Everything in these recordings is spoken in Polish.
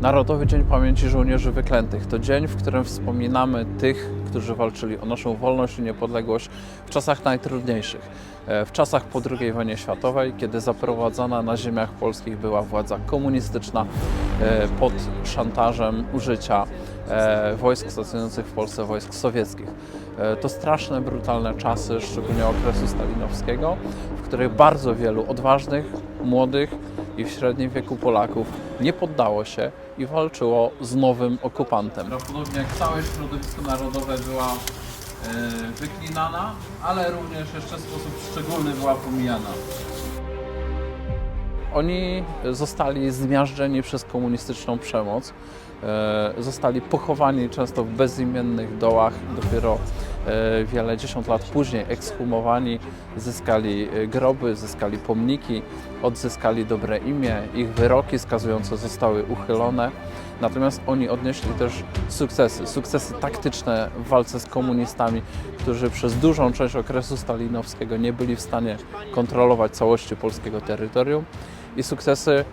Narodowy Dzień Pamięci Żołnierzy Wyklętych to dzień, w którym wspominamy tych, którzy walczyli o naszą wolność i niepodległość w czasach najtrudniejszych. E, W czasach po II wojnie światowej, kiedy zaprowadzana na ziemiach polskich była władza komunistyczna e, pod szantażem użycia e, wojsk stacjonujących w Polsce, wojsk sowieckich. To straszne, brutalne czasy, szczególnie okresu stalinowskiego, w których bardzo wielu odważnych, młodych i w średnim wieku Polaków nie poddało się i walczyło z nowym okupantem. Podobnie jak całe środowisko narodowe była e, wyklinana, ale również jeszcze w sposób szczególny była pomijana. Oni zostali zmiażdżeni przez komunistyczną przemoc, e, zostali pochowani często w bezimiennych dołach, dopiero wiele dziesiąt lat później ekshumowani, zyskali e, groby, zyskali pomniki, odzyskali dobre imię, ich wyroki skazujące zostały uchylone. Natomiast oni odnieśli też sukcesy, sukcesy taktyczne w walce z komunistami, którzy przez dużą część okresu stalinowskiego nie byli w stanie kontrolować całości polskiego terytorium i sukcesy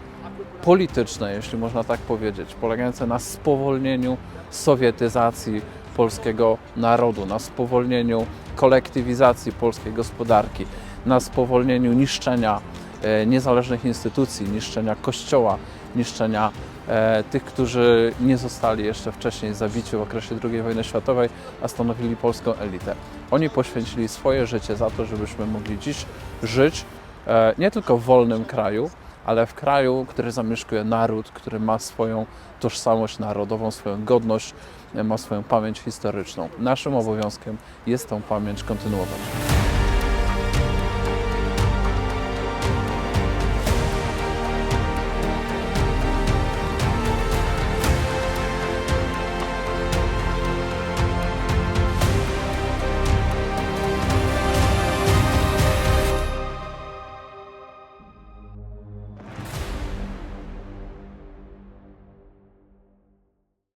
polityczne, jeśli można tak powiedzieć, polegające na spowolnieniu sowietyzacji polskiego narodu, na spowolnieniu kolektywizacji polskiej gospodarki, na spowolnieniu niszczenia e, niezależnych instytucji, niszczenia kościoła, niszczenia e, tych, którzy nie zostali jeszcze wcześniej zabici w okresie II wojny światowej, a stanowili polską elitę. Oni poświęcili swoje życie za to, żebyśmy mogli dziś żyć e, nie tylko w wolnym kraju, ale w kraju, który zamieszkuje naród, który ma swoją tożsamość narodową, swoją godność, e, ma swoją pamięć historyczną. Naszym obowiązkiem jest tą pamięć kontynuować.